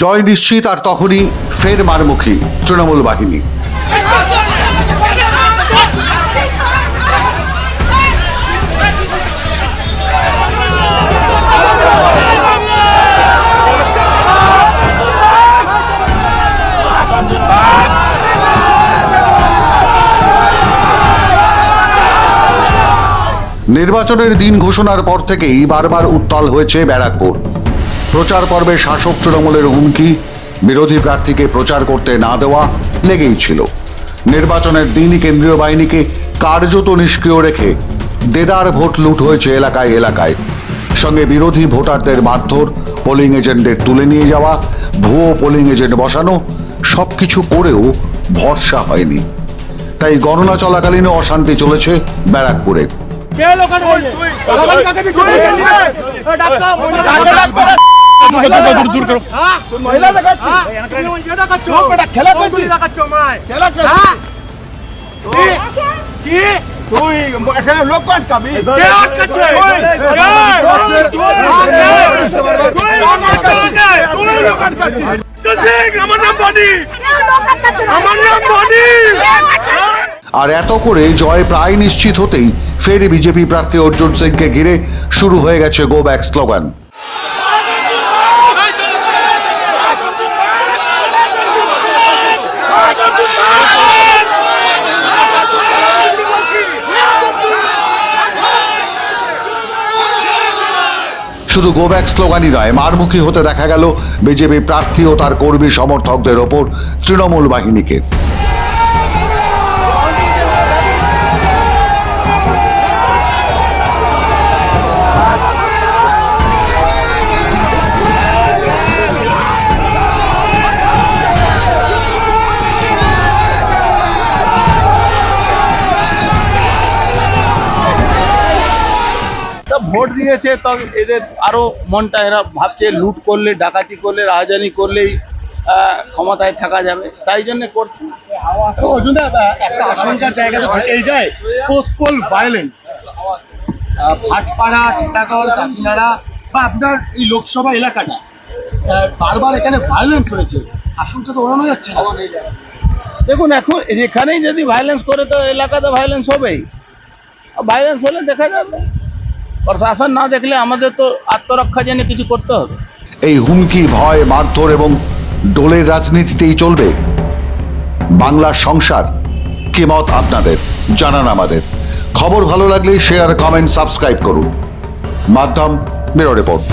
জয় নিশ্চিত আর তখনই ফের মারমুখী তৃণমূল বাহিনী। নির্বাচনের দিন ঘোষণার পর থেকেই বারবার উত্তাল হয়েছে ব্যারাকপুর। প্রচার পর্বে শাসক তৃণমূলের হুমকি বিরোধী প্রার্থীকে প্রচার করতে না দেওয়া লেগেই ছিল নির্বাচনের দিনই কেন্দ্রীয় বাহিনীকে কার্যত নিষ্ক্রিয় রেখে দেদার ভোট লুট হয়েছে এলাকায় এলাকায় সঙ্গে বিরোধী ভোটারদের মারধর পোলিং এজেন্টদের তুলে নিয়ে যাওয়া ভুয়ো পোলিং এজেন্ট বসানো সবকিছু করেও ভরসা হয়নি তাই গণনা চলাকালীনও অশান্তি চলেছে ব্যারাকপুরে কে আর এত করে জয় প্রায় নিশ্চিত হতেই ফের বিজেপি প্রার্থী অর্জুন সিংকে ঘিরে শুরু হয়ে গেছে গো ব্যাক স্লোগান শুধু গোব্যাক স্লোগানই নয়, মারমুখী হতে দেখা গেল। বিজেপি প্রার্থী ও তার কর্মী সমর্থকদের ওপর তৃণমূল বাহিনীকে। ভোট দিয়েছে তো এদের আরও মনটা এরা ভাবছে লুট করলে ডাকাতি করলে রাজধানী করলেই ক্ষমতায় থাকা যাবে। তাই জন্য করছে। একটা আশঙ্কার জায়গা তো থেকেই যায় post poll violence Bhatpara Titagarh Kakinara বা আপনার এই লোকসভা এলাকাটা বারবার এখানে ভায়োলেন্স হয়েছে। আশঙ্কা তো ওড়ানো যাচ্ছে না। দেখুন এখন যেখানেই যদি ভায়োলেন্স করে তো এলাকাতে ভায়োলেন্স হবেই। ভায়োলেন্স হলে দেখা যাবে। প্রশাসন না দেখলে আমাদের তো আত্মরক্ষা জেনে কিছু করতে হবে। এই হুমকি, ভয়, মারধর এবং ডোলের রাজনীতিতেই চলবে। বাংলার সংসার, কি মত আপনাদের? জানান আমাদের। খবর ভালো লাগলে শেয়ার কমেন্ট সাবস্ক্রাইব করুন। মাধ্যম বেরো রিপোর্ট।